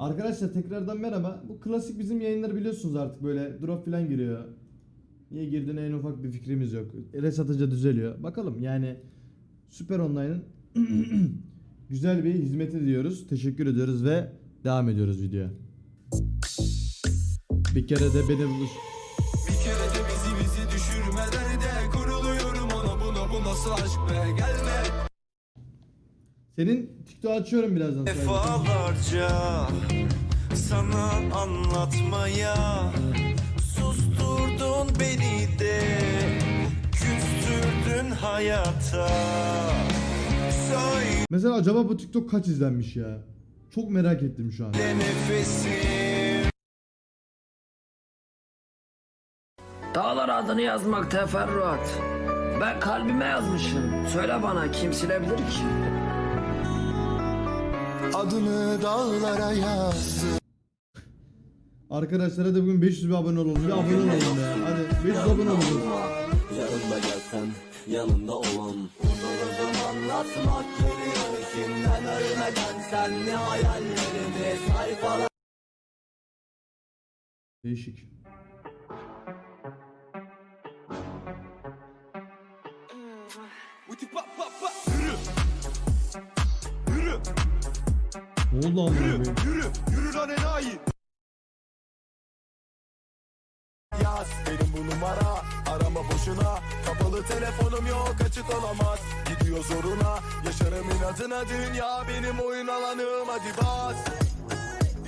Arkadaşlar tekrardan merhaba. Bu klasik bizim yayınları biliyorsunuz artık böyle drop falan giriyor. Niye girdiğine en ufak bir fikrimiz yok. Res atınca düzeliyor. Bakalım yani Süper Online'ın güzel bir hizmeti diyoruz. Teşekkür ediyoruz ve devam ediyoruz videoya. Bir kere de beni buluş. Bir kere de bizi bizi düşürme derde Kuruluyorum ona buna bu nasıl aşk be gelme Senin TikTok açıyorum birazdan. Defalarca sana anlatmaya Susturdun beni de Küstürdün hayata Söyle Mesela acaba bu TikTok kaç izlenmiş ya? Çok merak ettim şu an. nefesim Dağlar adını yazmak teferruat. Ben kalbime yazmışım. Söyle bana kim silebilir ki? Adını dağlara yaz Arkadaşlar hadi bugün 500 bir abone olalım. Bir abone olalım ya. Hadi 500 abone olalım. Yanımda gelsen yanında olan anlatmak geliyor içimden ölmeden Sen ne hayallerini sayfalar Değişik. Ne oldu amına koyayım? Yürü Yürü lan enayi. Yaz benim bu numara Arama boşuna. Kapalı telefonum yok açık olamaz. Gidiyor zoruna Yaşarım inadına. Dünya benim oyun alanım Hadi bas.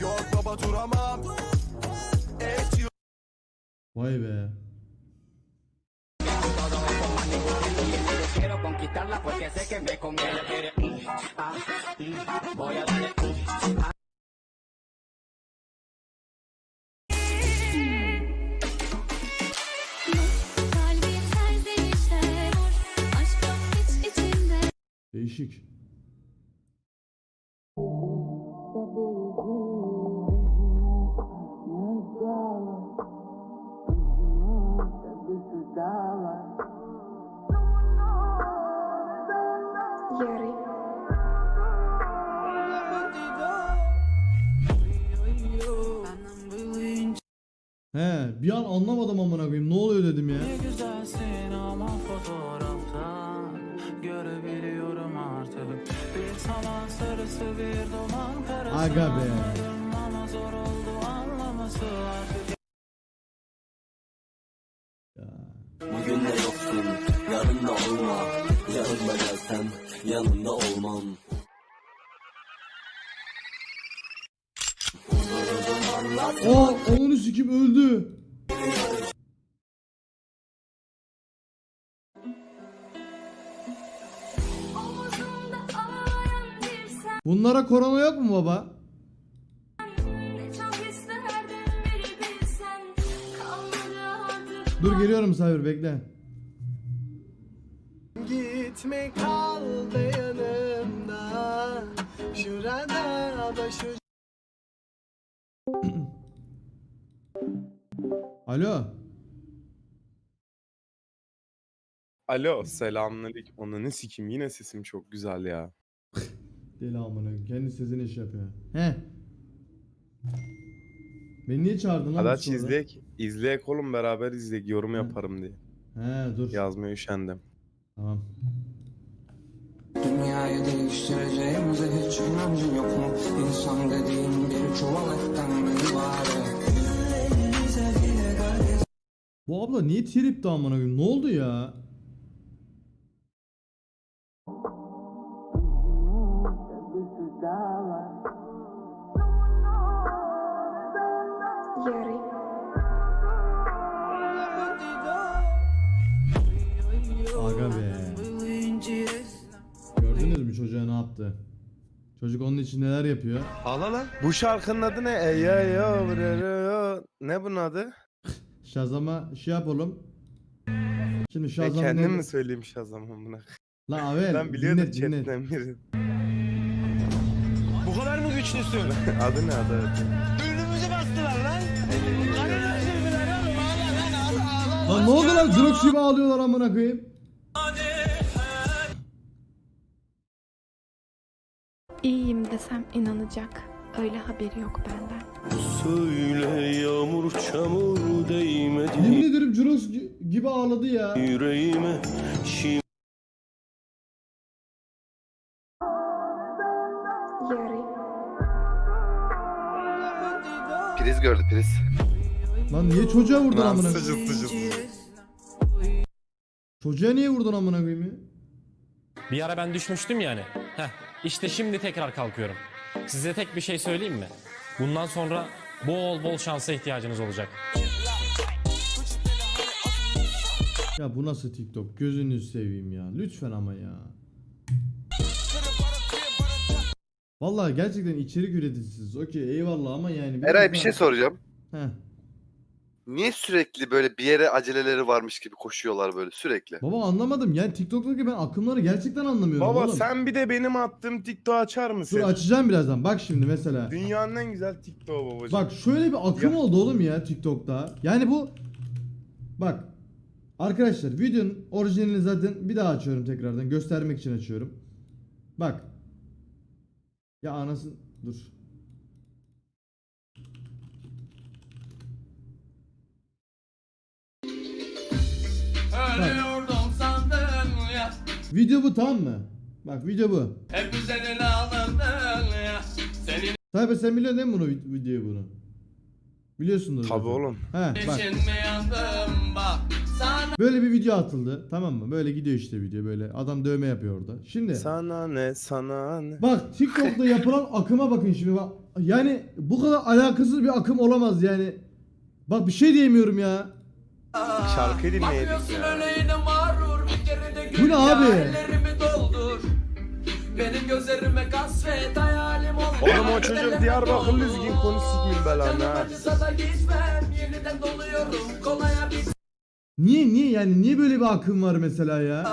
Yok baba duramam. Et Vay be. Quiero conquistarla porque sé que me conviene. Ah, voy a darle. Değişik. He, bir an anlamadım amına koyayım. Ne oluyor dedim ya. güzelsin ama fotoğraftan Görebiliyorum artık Bir saman sarısı bir duman karası Aga be. Aa, onun sikim öldü. Bunlara korona yok mu baba? Dur geliyorum Cyber bekle. Gitme kal da yanımda Şurada başı Alo. Alo, selamünaleyküm. Onu ne sikeyim yine sesim çok güzel ya. Deli amına. Kendi sesini iş yapıyor. He. Beni niye çağırdın lan? Hadi izleyek. İzleyek oğlum beraber izleyek. Yorum yaparım diye. He dur. Yazmaya üşendim. Tamam. Dünyayı değiştireceğimize hiç inancın yok mu? İnsan dediğin Bu abla niye tripti amına koyayım? Ne oldu ya? Çocuk onun için neler yapıyor? Ağla lan. Bu şarkının adı ne? Ey yo yo yo. Ne bunun adı? Şazam'a şey yap oğlum. Şimdi Ben Şazam kendim ne- mi söyleyeyim Şazam'ın buna? Lan Avel Ben biliyordum dinlet. chatten biri. Bu kadar mı güçlüsün? adı ne adı? adı? Ünlümüzü bastılar lan Karına sürdüler oğlum ağla lan ağla ağla Lan ne oldu lan? Zrox gibi ağlıyorlar amına koyayım. İyiyim desem inanacak. Öyle haberi yok benden. Söyle yağmur çamur değmedi Yemin ederim Jurox gi- gibi ağladı ya. yüreğime Şimdi. Priz gördü priz. Lan niye çocuğa vurdun Lan amına? sıcı sıcı sıcı. Çocuğa niye vurdun amına koyayım ya? Bir ara ben düşmüştüm yani. Heh, işte şimdi tekrar kalkıyorum. Size tek bir şey söyleyeyim mi? Bundan sonra bol bol şansa ihtiyacınız olacak. Ya bu nasıl TikTok? Gözünü seveyim ya. Lütfen ama ya. Vallahi gerçekten içerik üreticisiniz. Okey eyvallah ama yani. Eray bir şey soracağım. Heh. Niye sürekli böyle bir yere aceleleri varmış gibi koşuyorlar böyle sürekli? Baba anlamadım. Yani TikTok'taki ben akımları gerçekten anlamıyorum Baba oğlum. sen bir de benim attığım TikTok açar Dur mısın? açacağım birazdan. Bak şimdi mesela. Dünyanın en güzel TikTok'u babacığım. Bak şöyle bir akım Ya. oldu oğlum ya TikTok'ta. Yani bu bak arkadaşlar videonun orijinalini zaten bir daha açıyorum tekrardan göstermek için açıyorum. Bak. Ya anasın dur. Video bu tamam mı? Bak video bu. Hep üzerine alındın ya Senin Tabi sen biliyorsun değil mi bunu videoyu bunu? Biliyorsundur. Tabii zaten. oğlum. He bak. için mi yandım bak Sana Böyle bir video atıldı tamam mı? Böyle gidiyor işte video böyle. Adam dövme yapıyor orada. Şimdi. Sana ne sana ne. Bak TikTok'ta yapılan akıma bakın şimdi bak. Yani bu kadar alakasız bir akım olamaz yani. Bak bir şey diyemiyorum ya. Şarkı dinleyelim Bakıyorsun ya. öyle yine mağrur Bir kere de Bu gül ya abi? Ellerimi doldur Benim gözlerime kasvet hayalim olma Oğlum o çocuk Diyarbakırlı düzgün konuş sikmin belanı ha. acısa da gitmem Yeniden doluyorum kolaya bir Niye niye yani niye böyle bir akım var mesela ya?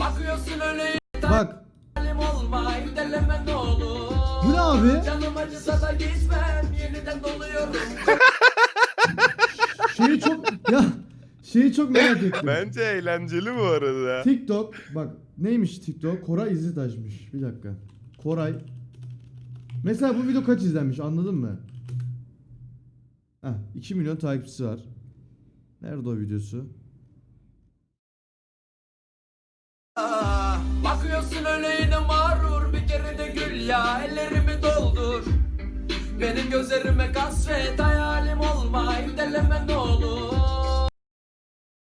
Bakıyorsun öyle Bak olma İndeleme ne olur bu ne abi? Canım acısa da gitmem Yeniden doluyorum Şeyi çok ya şeyi çok merak ettim. Bence eğlenceli bu arada. TikTok bak neymiş TikTok? Koray İzzet açmış. Bir dakika. Koray. Mesela bu video kaç izlenmiş anladın mı? Heh 2 milyon takipçisi var. Nerede o videosu? Bakıyorsun öyle yine mağrur Bir kere de gül ya Ellerimi doldur Benim gözlerime kasvet Hayalim olma İndeleme ne olur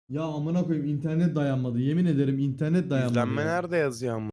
Ya amına koyayım internet dayanmadı. Yemin ederim internet dayanmadı. İzlenme ya. nerede yazıyor ama?